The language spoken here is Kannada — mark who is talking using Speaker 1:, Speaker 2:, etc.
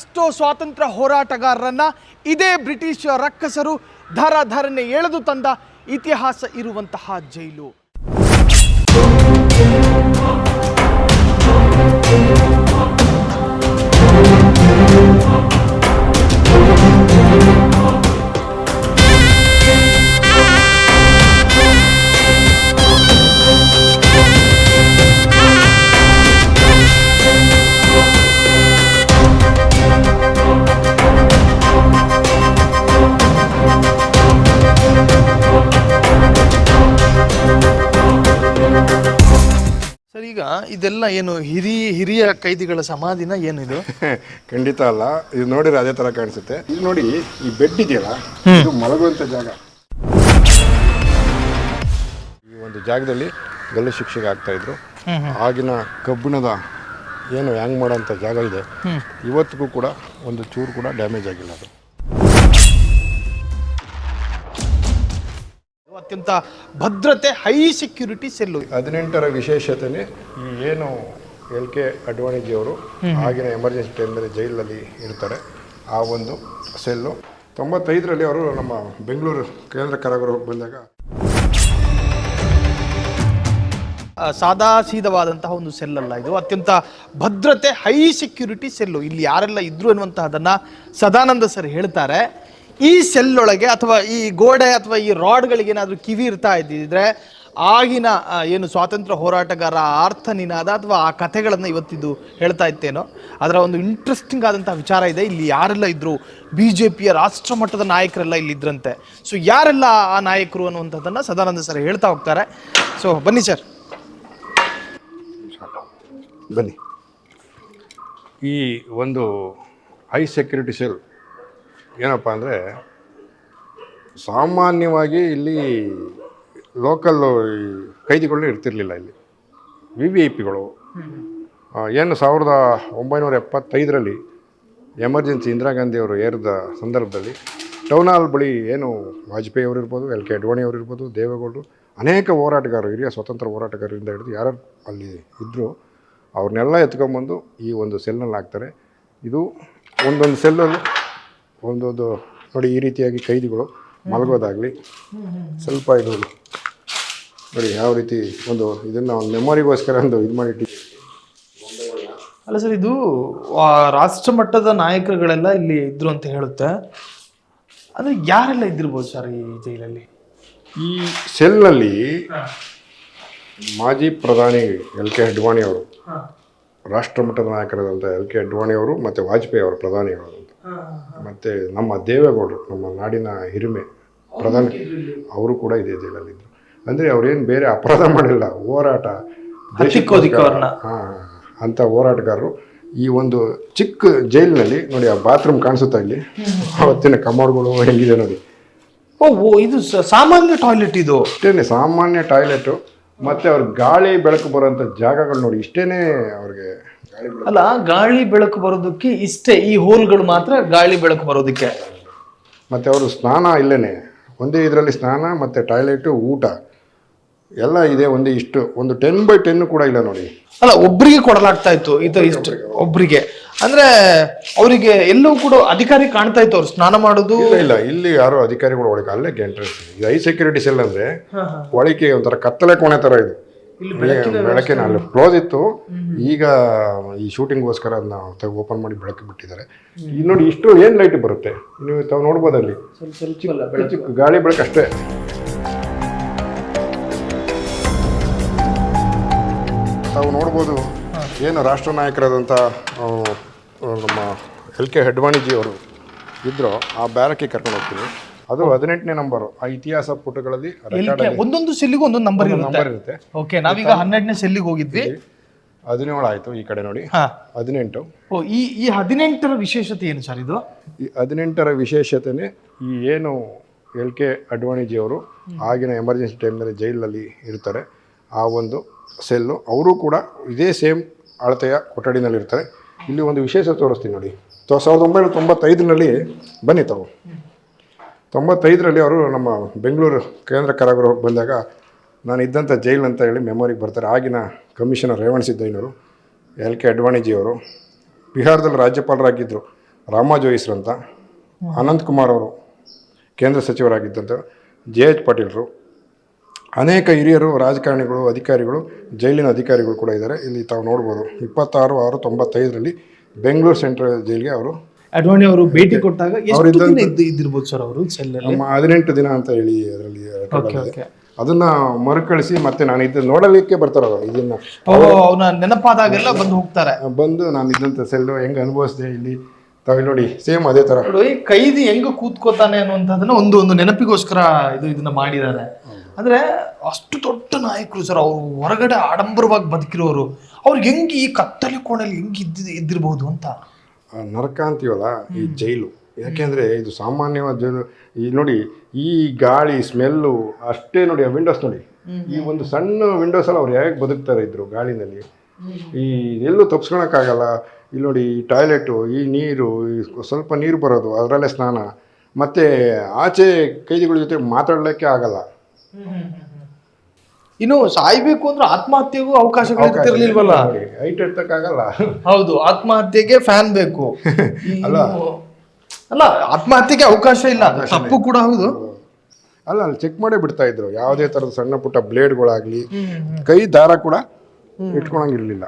Speaker 1: ಅದೆಷ್ಟೋ ಸ್ವಾತಂತ್ರ್ಯ ಹೋರಾಟಗಾರರನ್ನ ಇದೇ ಬ್ರಿಟಿಷ್ ರಕ್ಕಸರು ಧರ ಧರನೆ ಎಳೆದು ತಂದ ಇತಿಹಾಸ ಇರುವಂತಹ ಜೈಲು. ಇದೆಲ್ಲ ಏನು ಹಿರಿಯ ಹಿರಿಯ ಕೈದಿಗಳ ಸಮಾಧಿನ ಏನಿದು?
Speaker 2: ಖಂಡಿತ ಅಲ್ಲ. ಇದು ನೋಡಿದ್ರೆ ಅದೇ ತರ ಕಾಣಿಸುತ್ತೆ. ಇದು ನೋಡಿ ಈ ಬೆಡ್ ಇದೆಯಲ್ಲ ಇದು ಮಲಗುವಂತ ಜಾಗ. ಈ ಒಂದು ಜಾಗದಲ್ಲಿ ಗಲ್ಲು ಶಿಕ್ಷೆಗೆ ಆಗ್ತಾ ಇದ್ರು. ಆಗಿನ ಕಬ್ಬಿಣದ ಏನು ಹ್ಯಾಂಗ್ ಮಾಡೋಂಥ ಜಾಗ ಇದೆ. ಇವತ್ತಿಗೂ ಕೂಡ ಒಂದು ಚೂರು ಕೂಡ ಡ್ಯಾಮೇಜ್ ಆಗಿಲ್ಲ ಅದು.
Speaker 1: ಅತ್ಯಂತ ಭದ್ರತೆ ಹೈ ಸೆಕ್ಯೂರಿಟಿ ಸೆಲ್ಲು
Speaker 2: ಹದಿನೆಂಟರ ವಿಶೇಷತೆನೇ ಏನು ಎಲ್ ಕೆ ಅಡ್ವಾಣಿಜಿಯವರು ಆಗಿನ ಎಮರ್ಜೆನ್ಸಿ ಟೈಮಲ್ಲಿ ಜೈಲಲ್ಲಿ ಇರ್ತಾರೆ. ಆ ಒಂದು ಸೆಲ್ಲು ತೊಂಬತ್ತೈದರಲ್ಲಿ ಅವರು ನಮ್ಮ ಬೆಂಗಳೂರು ಕೇಂದ್ರ ಕಾರಾಗೃಹಕ್ಕೆ ಬಂದಾಗ
Speaker 1: ಸಾದಾಸೀದವಾದಂತಹ ಸಾದಾ ಸೀದವಾದಂತಹ ಒಂದು ಸೆಲ್ ಅಲ್ಲ ಇದು. ಅತ್ಯಂತ ಭದ್ರತೆ ಹೈ ಸೆಕ್ಯೂರಿಟಿ ಸೆಲ್ಲು ಇಲ್ಲಿ ಯಾರೆಲ್ಲ ಇದ್ರು ಅನ್ನುವಂತಹದನ್ನ ಸದಾನಂದ ಸರ್ ಹೇಳ್ತಾರೆ. ಈ ಸೆಲ್ ಒಳಗೆ ಅಥವಾ ಈ ಗೋಡೆ ಅಥವಾ ಈ ರಾಡ್ಗಳಿಗೆ ಏನಾದರೂ ಕಿವಿ ಇರ್ತಾ ಇದ್ದಿದ್ರೆ ಆಗಿನ ಏನು ಸ್ವಾತಂತ್ರ್ಯ ಹೋರಾಟಗಾರ ಆರ್ಥ ನಿನಾದ ಅಥವಾ ಆ ಕಥೆಗಳನ್ನು ಇವತ್ತಿದ್ದು ಹೇಳ್ತಾ ಇತ್ತೇನೋ, ಅದರ ಒಂದು ಇಂಟ್ರೆಸ್ಟಿಂಗ್ ಆದಂಥ ವಿಚಾರ ಇದೆ. ಇಲ್ಲಿ ಯಾರೆಲ್ಲ ಇದ್ದರು ಬಿ ಜೆ ಪಿಯ ರಾಷ್ಟ್ರ ಮಟ್ಟದ ನಾಯಕರೆಲ್ಲ ಇಲ್ಲಿ ಇದ್ರಂತೆ. ಸೊ ಯಾರೆಲ್ಲ ಆ ನಾಯಕರು ಅನ್ನುವಂಥದ್ದನ್ನು ಸದಾನಂದ ಸರ್ ಹೇಳ್ತಾ ಹೋಗ್ತಾರೆ. ಸೊ ಬನ್ನಿ ಸರ್.
Speaker 2: ಬನ್ನಿ. ಈ ಒಂದು ಹೈ ಸೆಕ್ಯೂರಿಟಿ ಸೆಲ್ ಏನಪ್ಪ ಅಂದರೆ ಸಾಮಾನ್ಯವಾಗಿ ಇಲ್ಲಿ ಲೋಕಲ್ಲು ಕೈದಿಗಳು ಇರ್ತಿರ್ಲಿಲ್ಲ ಇಲ್ಲಿ. ವಿ ವಿ ಐ ಪಿಗಳು ಏನು ಸಾವಿರದ ಒಂಬೈನೂರ ಎಪ್ಪತ್ತೈದರಲ್ಲಿ ಎಮರ್ಜೆನ್ಸಿ ಇಂದಿರಾ ಗಾಂಧಿ ಅವರು ಏರಿದ ಸಂದರ್ಭದಲ್ಲಿ ಟೌನ್ ಹಾಲ್ ಬಳಿ ಏನು ವಾಜಪೇಯಿ ಅವರು ಇರ್ಬೋದು ಎಲ್ ಕೆ ಅಡ್ವಾಣಿ ಅವರು ಇರ್ಬೋದು ದೇವೇಗೌಡರು ಅನೇಕ ಹೋರಾಟಗಾರರು ಹಿರಿಯ ಸ್ವತಂತ್ರ ಹೋರಾಟಗಾರರಿಂದ ಹಿಡಿದು ಯಾರು ಅಲ್ಲಿ ಇದ್ದರು ಅವ್ರನ್ನೆಲ್ಲ ಎತ್ಕೊಂಬಂದು ಈ ಒಂದು ಸೆಲ್ನಲ್ಲಿ ಹಾಕ್ತಾರೆ. ಇದು ಒಂದೊಂದು ಸೆಲ್ಲಲ್ಲಿ ಒಂದೊಂದು ನೋಡಿ ಈ ರೀತಿಯಾಗಿ ಕೈದಿಗಳು ಮಲಗೋದಾಗಲಿ ಸ್ವಲ್ಪ ಇದು ನೋಡಿ ಯಾವ ರೀತಿ ಒಂದು ಇದನ್ನು ಒಂದು ಮೆಮೊರಿಗೋಸ್ಕರ ಒಂದು ಇದು ಮಾಡಿಟ್ಟು
Speaker 1: ಅಲ್ಲ ಸರ್ ಇದು ರಾಷ್ಟ್ರ ಮಟ್ಟದ ನಾಯಕರುಗಳೆಲ್ಲ ಇಲ್ಲಿ ಇದ್ರು ಅಂತ ಹೇಳುತ್ತೆ. ಅಂದರೆ ಯಾರೆಲ್ಲ ಇದ್ದಿರ್ಬೋದು ಸರ್ ಈ ಜೈಲಲ್ಲಿ?
Speaker 2: ಈ ಸೆಲ್ನಲ್ಲಿ ಮಾಜಿ ಪ್ರಧಾನಿ ಎಲ್ ಕೆ ಅಡ್ವಾಣಿ ಅವರು ರಾಷ್ಟ್ರ ಮಟ್ಟದ ನಾಯಕರಾದಂಥ ಎಲ್ ಕೆ ಅಡ್ವಾಣಿ ಅವರು ಮತ್ತು ವಾಜಪೇಯಿ ಅವರು ಪ್ರಧಾನಿಗಳು ಮತ್ತು ನಮ್ಮ ದೇವೇಗೌಡರು ನಮ್ಮ ನಾಡಿನ ಹಿರಿಮೆ ಪ್ರಧಾನ ಅವರು ಕೂಡ ಇದೇ ಜೈಲಲ್ಲಿದ್ದರು ಅಂದರೆ ಅವ್ರೇನು ಬೇರೆ ಅಪರಾಧ ಮಾಡಿಲ್ಲ ಹೋರಾಟ. ಹಾಂ ಅಂಥ ಹೋರಾಟಗಾರರು. ಈ ಒಂದು ಚಿಕ್ಕ ಜೈಲಿನಲ್ಲಿ ನೋಡಿ ಆ ಬಾತ್ರೂಮ್ ಕಾಣಿಸುತ್ತಾ ಇಲ್ಲಿ? ಅವತ್ತಿನ ಕಮೋಡ್ಗಳು ಹೆಂಗಿದೆ ನೋಡಿ.
Speaker 1: ಓ ಇದು ಸ- ಸಾಮಾನ್ಯ ಟಾಯ್ಲೆಟ್ ಇದು.
Speaker 2: ಇಷ್ಟೇನೆ ಸಾಮಾನ್ಯ ಟಾಯ್ಲೆಟು. ಮತ್ತು ಅವ್ರ ಗಾಳಿ ಬೆಳಕು ಬರೋಂಥ ಜಾಗಗಳು ನೋಡಿ ಇಷ್ಟೇ ಅವ್ರಿಗೆ
Speaker 1: ಅಲ್ಲ ಗಾಳಿ ಬೆಳಕು ಬರೋದಕ್ಕೆ ಇಷ್ಟೇ ಈ ಹೋಲ್ಗಳು ಮಾತ್ರ ಗಾಳಿ ಬೆಳಕು ಬರೋದಕ್ಕೆ.
Speaker 2: ಮತ್ತೆ ಅವರು ಸ್ನಾನ ಇಲ್ಲೇನೆ. ಒಂದೇ ಇದರಲ್ಲಿ ಸ್ನಾನ ಮತ್ತೆ ಟಾಯ್ಲೆಟು ಊಟ. ಎಲ್ಲ ಇದೆ ಒಂದೇ ಇಷ್ಟು. ಒಂದು ಟೆನ್ ಬೈ ಟೆನ್ ಕೂಡ ಇಲ್ಲ ನೋಡಿ.
Speaker 1: ಅಲ್ಲ ಒಬ್ರಿಗೆ ಕೊಡಲಾಗ್ತಾ ಇತ್ತು ಇದು ಇಷ್ಟು ಒಬ್ರಿಗೆ. ಅಂದ್ರೆ ಅವರಿಗೆ ಎಲ್ಲೂ ಕೂಡ ಅಧಿಕಾರಿ ಕಾಣ್ತಾ ಇತ್ತು ಅವ್ರು ಸ್ನಾನ ಮಾಡೋದು.
Speaker 2: ಇಲ್ಲ ಇಲ್ಲ ಇಲ್ಲಿ ಯಾರು ಅಧಿಕಾರಿಗಳು ಒಳಗೆ ಅಲ್ಲೇ ಎಂಟ್ರೆನ್ಸ್ ಇದು ಐ ಸೆಕ್ಯೂರಿಟೀಸ್ ಎಲ್ಲ ಅಂದ್ರೆ ಒಳಗೆ ಒಂಥರ ಕತ್ತಲೆ ಕೋಣೆ ಥರ ಇದು. ಬೆಳಕಿನ ಅಲ್ಲಿ ಕ್ಲೋಸ್ ಇತ್ತು. ಈಗ ಈ ಶೂಟಿಂಗ್ಗೋಸ್ಕರ ಅದನ್ನ ಓಪನ್ ಮಾಡಿ ಬೆಳಕು ಬಿಟ್ಟಿದ್ದಾರೆ. ಇಲ್ಲಿ ನೋಡಿ ಇಷ್ಟು ಏನು ಲೈಟ್ ಬರುತ್ತೆ? ನೀವು ತಾವು ನೋಡ್ಬೋದು ಅಲ್ಲಿ. ಚಿಕ್ಕ ಗಾಳಿ ಬೆಳಕು ಅಷ್ಟೇ. ತಾವು ನೋಡ್ಬೋದು ಏನು ರಾಷ್ಟ್ರ ನಾಯಕರಾದಂಥ ನಮ್ಮ ಎಲ್ ಕೆ ಹೆಡ್ವಾಣಿಜಿ ಅವರು ಇದ್ದರು ಆ ಬ್ಯಾರಕ್ಕೆ ಕರ್ಕೊಂಡು ಹೋಗ್ತೀನಿ. ಅದು ಹದಿನೆಂಟನೇ ನಂಬರು. ಆ ಇತಿಹಾಸ ಪುಟಗಳಲ್ಲಿ
Speaker 1: ಒಂದೊಂದು ಸೆಲ್ಲಿಗೂ ಒಂದೊಂದು ನಂಬರ್
Speaker 2: ನಂಬರ್ ಇರುತ್ತೆ.
Speaker 1: ಓಕೆ ನಾವೀಗ ಹನ್ನೆರಡನೇ ಸೆಲ್ಲಿಗೆ ಹೋಗಿದ್ವಿ.
Speaker 2: ಹದಿನೇಳು ಆಯಿತು ಈ ಕಡೆ ನೋಡಿ. ಹದಿನೆಂಟು.
Speaker 1: ಓ ಈ ಈ ಹದಿನೆಂಟರ ವಿಶೇಷತೆ ಏನು ಸರ್ ಇದು?
Speaker 2: ಈ ಹದಿನೆಂಟರ ವಿಶೇಷತೆನೇ ಈ ಏನು ಎಲ್ ಕೆ ಅಡ್ವಾಣಿಜಿ ಅವರು ಆಗಿನ ಎಮರ್ಜೆನ್ಸಿ ಟೈಮ್ನಲ್ಲಿ ಜೈಲಲ್ಲಿ ಇರ್ತಾರೆ. ಆ ಒಂದು ಸೆಲ್ಲು ಅವರು ಕೂಡ ಇದೇ ಸೇಮ್ ಅಳತೆಯ ಕೊಠಡಿನಲ್ಲಿ ಇರ್ತಾರೆ. ಇಲ್ಲಿ ಒಂದು ವಿಶೇಷ ತೋರಿಸ್ತೀನಿ ನೋಡಿ. ಸಾವಿರದ ಒಂಬೈನೂರ ತೊಂಬತ್ತೈದರಲ್ಲಿ ಬನ್ನಿ ತಾವು ತೊಂಬತ್ತೈದರಲ್ಲಿ ಅವರು ನಮ್ಮ ಬೆಂಗಳೂರು ಕೇಂದ್ರ ಕಾರಾಗೃಹಕ್ಕೆ ಬಂದಾಗ ನಾನು ಇದ್ದಂಥ ಜೈಲ್ ಅಂತ ಹೇಳಿ ಮೆಮೊರಿಗೆ ಬರ್ತಾರೆ. ಆಗಿನ ಕಮಿಷನರ್ ರೇವಣ್ ಸಿದ್ದಯ್ಯನವರು, ಎಲ್ ಕೆ ಅಡ್ವಾಣಿಜಿಯವರು, ಬಿಹಾರದಲ್ಲಿ ರಾಜ್ಯಪಾಲರಾಗಿದ್ದರು ರಾಮ ಜೋಯಿಸ್ರು ಅಂತ, ಅನಂತ್ ಕುಮಾರ್ ಅವರು ಕೇಂದ್ರ ಸಚಿವರಾಗಿದ್ದಂಥ ಜೆ ಎಚ್ ಪಾಟೀಲ್ರು, ಅನೇಕ ಹಿರಿಯರು, ರಾಜಕಾರಣಿಗಳು, ಅಧಿಕಾರಿಗಳು, ಜೈಲಿನ ಅಧಿಕಾರಿಗಳು ಕೂಡ ಇದ್ದಾರೆ. ಇಲ್ಲಿ ತಾವು ನೋಡ್ಬೋದು ಇಪ್ಪತ್ತಾರು ಆರು ತೊಂಬತ್ತೈದರಲ್ಲಿ ಬೆಂಗಳೂರು ಸೆಂಟ್ರಲ್ ಜೈಲಿಗೆ ಅವರು
Speaker 1: ಅಡ್ವಾಣಿ ಅವರು ಭೇಟಿ ಕೊಟ್ಟಾಗ ಎಷ್ಟು
Speaker 2: ಅವ್ರಿದ್ದಂತ-
Speaker 1: ದಿನ ಇದ್ದು ಇದ್ದಿರ್ಬೋದು ಸರ್ ಅವರು ಸೆಲ್ಲಲ್ಲಿ?
Speaker 2: ನಮ್ಮ ಹದಿನೆಂಟು ದಿನ ಅಂತ ಹೇಳಿ ಅದರಲ್ಲಿ
Speaker 1: ಓಕೆ ಓಕೆ
Speaker 2: ಅದನ್ನ ಮರುಕಳಿಸಿ ಮತ್ತೆ ನಾನು ಇದ್ದ ನೋಡಲಿಕ್ಕೆ ಬರ್ತಾರ ಇದನ್ನ.
Speaker 1: ಅವನ ನೆನಪಾದಾಗೆಲ್ಲ ಬಂದು ಹೋಗ್ತಾರೆ.
Speaker 2: ಬಂದು ನಾನು ಇದ್ದಂತ ಸೆಲ್ಲು ಹೆಂಗ್ ಅನುಭವಿಸಿದೆ ಇಲ್ಲಿ? ತಾವು ನೋಡಿ ಸೇಮ್ ಅದೇ ತರ.
Speaker 1: ನೋಡಿ ಕೈದಿ ಹೆಂಗ ಕೂತ್ಕೋತಾನೆ ಅನ್ನುವಂಥದ್ದನ್ನ ಒಂದು ಒಂದು ನೆನಪಿಗೋಸ್ಕರ ಇದು ಇದನ್ನ ಮಾಡಿದ್ದಾರೆ. ಅಂದ್ರೆ ಅಷ್ಟು ದೊಡ್ಡ ನಾಯಕರು ಸರ್ ಅವ್ರು ಹೊರಗಡೆ ಆಡಂಬರವಾಗಿ ಬದುಕಿರೋರು ಅವ್ರಿಗೆ ಹೆಂಗ್ ಈ ಕತ್ತಲೆ ಕೋಣೆಯಲ್ಲಿ ಹೆಂಗ್ ಇದ್ದಿದ್ದು ಇದ್ದಿರ್ಬೋದು ಅಂತ.
Speaker 2: ನರಕ ಅಂತೀವಲ್ಲ ಈ ಜೈಲು. ಯಾಕೆಂದರೆ ಇದು ಸಾಮಾನ್ಯವಾದ ಜೈಲು. ಈ ನೋಡಿ ಈ ಗಾಳಿ ಸ್ಮೆಲ್ಲು ಅಷ್ಟೇ ನೋಡಿ ಆ ವಿಂಡೋಸ್ ನೋಡಿ. ಈ ಒಂದು ಸಣ್ಣ ವಿಂಡೋಸ್ ಅಲ್ಲಿ ಅವ್ರು ಹೇಗೆ ಬದುಕ್ತಾರೆ ಇದ್ರು ಗಾಳಿನಲ್ಲಿ? ಈ ಎಲ್ಲೂ ತಪ್ಸ್ಕೊಳಕ್ಕಾಗಲ್ಲ. ಇಲ್ಲಿ ನೋಡಿ ಈ ಟಾಯ್ಲೆಟು ಈ ನೀರು ಈ ಸ್ವಲ್ಪ ನೀರು ಬರೋದು ಅದರಲ್ಲೇ ಸ್ನಾನ. ಮತ್ತು ಆಚೆ ಕೈದಿಗಳ ಜೊತೆ ಮಾತಾಡಲಿಕ್ಕೆ ಆಗಲ್ಲ.
Speaker 1: ಇನ್ನು ಸಾಯ್ಬೇಕು ಅಂದ್ರೆ ಆತ್ಮಹತ್ಯೆಗೂ ಅವಕಾಶಗಳು ಇರ್ತಿರ್ಲಿಲ್ವಲ್ಲ?
Speaker 2: ಹೈಟ್ ಎತ್ತಕ್ಕಾಗಲ್ಲ
Speaker 1: ಹೌದು ಆತ್ಮಹತ್ಯೆಗೆ ಫ್ಯಾನ್ ಬೇಕು.
Speaker 2: ಅಲ್ಲ.
Speaker 1: ಅಲ್ಲ ಆತ್ಮಹತ್ಯೆಗೆ ಅವಕಾಶ ಇಲ್ಲ ತಪ್ಪು ಕೂಡ ಹೌದು.
Speaker 2: ಅಲ್ಲ ಅಲ್ಲಿ ಚೆಕ್ ಮಾಡೇ ಬಿಡ್ತಾ ಇದ್ರು. ಯಾವುದೇ ತರದ ಸಣ್ಣ ಪುಟ್ಟ ಬ್ಲೇಡ್ಗಳಾಗಲಿ ಕೈ ದಾರ ಕೂಡ ಇಟ್ಕೊಳಂಗಿರ್ಲಿಲ್ಲ.